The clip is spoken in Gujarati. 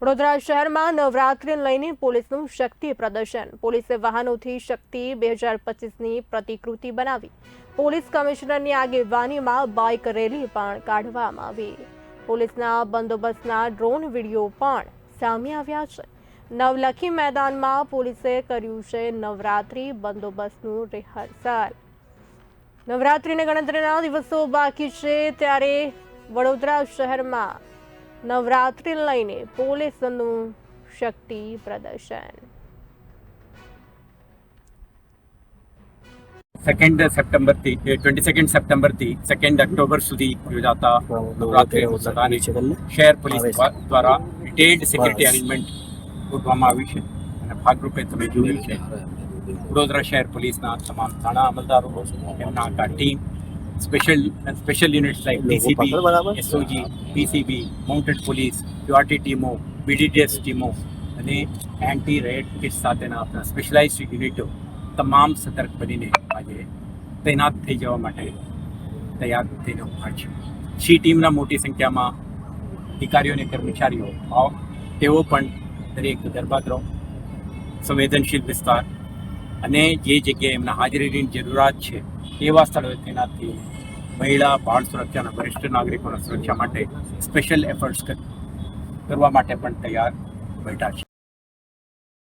વડોદરા શહેરમાં નવરાત્રિને લઈને પોલીસનું શક્તિ પ્રદર્શન. પોલીસે વાહનોથી શક્તિ બે હજાર પચીસની પ્રતિકૃતિ બનાવી. પોલીસ કમિશનરની આગેવાનીમાં બાઇક રેલી પણ કાઢવામાં આવી. પોલીસના બંદોબસ્તના ડ્રોન વીડિયો પણ સામે આવ્યા છે. નવલખી મેદાનમાં પોલીસે કર્યું છે નવરાત્રિ બંદોબસ્તનું રિહર્સલ. નવરાત્રીને ગણતરીના દિવસો બાકી છે ત્યારે વડોદરા શહેરમાં નવરાત્રિને લઈને પોલીસનું શક્તિ પ્રદર્શન. સેકન્ડ સપ્ટેમ્બરથી ટ્વેન્ટી સેકન્ડ સપ્ટેમ્બરથી સેકન્ડ ઓક્ટોબર સુધી યોજાતા નવરાત્રિ ઉત્સવની શહેર પોલીસ દ્વારા ડિટેલ્ડ સિક્યુરિટી અરેન્જમેન્ટ ગોઠવવામાં આવ્યું છે અને ભાગરૂપે તમે જોયું છે. વડોદરા શહેર પોલીસના તમામ થાણા અમલદારો એમના આખા team special special units like DCB SOG PCB mounted police QRT ટીમો બીડીડીએસ ટીમો અને એન્ટી રેડ કિટ સાથેના આપણા સ્પેશિયલાઇઝ યુનિટો તમામ સતર્ક બનીને આજે તૈનાત થઈ જવા માટે તૈયાર થઈને ઊભા છે. સી ટીમના મોટી સંખ્યામાં અધિકારીઓ અને કર્મચારીઓ આવ. તેઓ પણ દરેક ગરબાદ્રો સંવેદનશીલ વિસ્તાર. અને જે જગ્યાએ એમના હાજરીની જરૂરિયાત છે એવા સ્થળોએ તૈનાત મહિલા, બાળ સુરક્ષા અને વરિષ્ઠ નાગરિકોના સુરક્ષા માટે સ્પેશિયલ એફર્ટ્સ કરવા માટે પણ તૈયાર બેઠા છે.